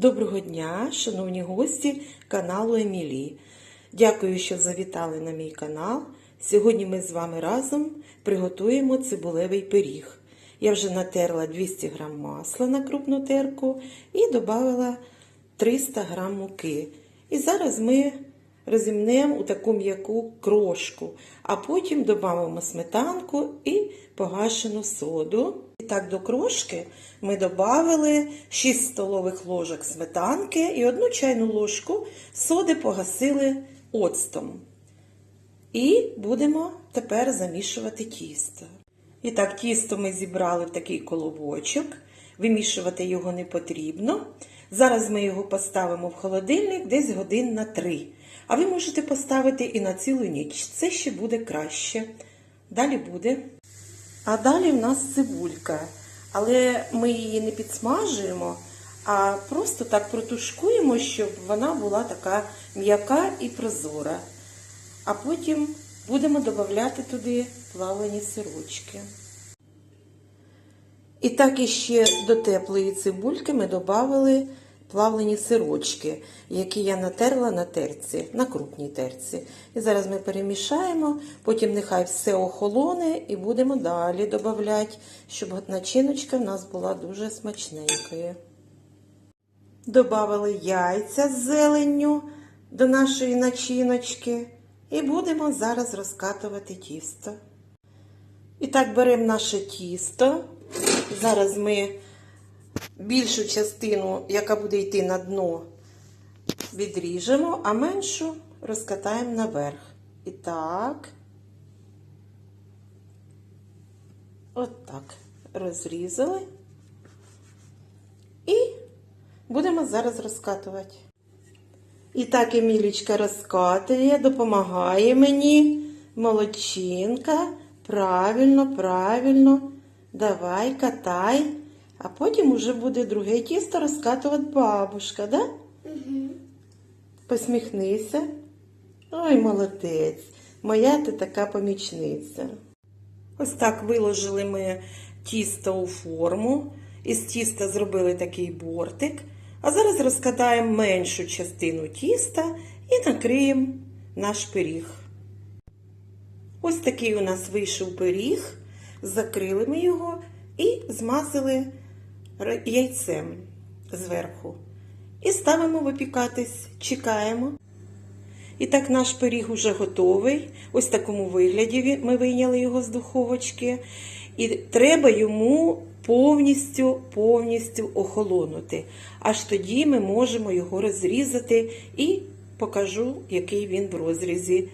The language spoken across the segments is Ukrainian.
Доброго дня, шановні гості каналу Емілі. Дякую, що завітали на мій канал. Сьогодні ми з вами разом приготуємо цибулевий пиріг. Я вже натерла 200 г масла на крупну терку і додала 300 г муки. І зараз ми розімнемо у таку м'яку крошку, а потім додамо сметанку і погашену соду. І так до крошки ми додали 6 столових ложок сметанки і 1 чайну ложку соди погасили оцтом. І будемо тепер замішувати тісто. І так, тісто ми зібрали в такий колобочок. Вимішувати його не потрібно. Зараз ми його поставимо в холодильник десь годин на 3. А ви можете поставити і на цілу ніч. Це ще буде краще. Далі буде. А далі в нас цибулька. Але ми її не підсмажуємо, а просто так протушкуємо, щоб вона була така м'яка і прозора. А потім будемо додавати туди плавлені сирочки. І так іще до теплої цибульки ми додали плавлені сирочки, які я натерла на терці, на крупній терці. І зараз ми перемішаємо, потім нехай все охолоне і будемо далі додавати, щоб начиночка в нас була дуже смачненькою. Добавили яйця з зеленню до нашої начиночки і будемо зараз розкатувати тісто. І так беремо наше тісто. Зараз ми більшу частину, яка буде йти на дно, відріжемо, а меншу розкатаємо наверх. І так, от так, розрізали. І будемо зараз розкатувати. І так Емілічка розкатує, допомагає мені. Молодчинка. Правильно, правильно. Давай, катай. А потім уже буде друге тісто розкатувати бабушка, да? Угу. Посміхнися. Ой, молодець. Моя ти така помічниця. Ось так виложили ми тісто у форму. Із тіста зробили такий бортик. А зараз розкатаємо меншу частину тіста і накриємо наш пиріг. Ось такий у нас вийшов пиріг. Закрили ми його і змазали яйцем зверху. І ставимо випікатись, чекаємо. І так наш пиріг уже готовий. Ось в такому вигляді ми вийняли його з духовочки. І треба йому повністю повністю охолонути. Аж тоді ми можемо його розрізати і покажу, який він в розрізі.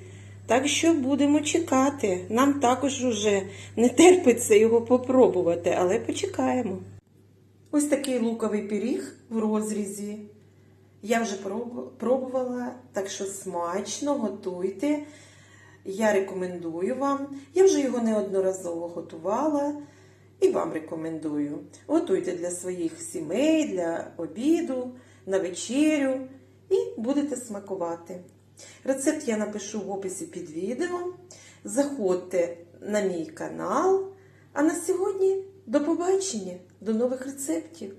Так що будемо чекати. Нам також уже не терпиться його попробувати, але почекаємо. Ось такий луковий пиріг в розрізі. Я вже пробувала, так що смачно готуйте. Я рекомендую вам. Я вже його неодноразово готувала і вам рекомендую. Готуйте для своїх сімей, для обіду, на вечерю і будете смакувати. Рецепт я напишу в описі під відео. Заходьте на мій канал. А на сьогодні до побачення, до нових рецептів!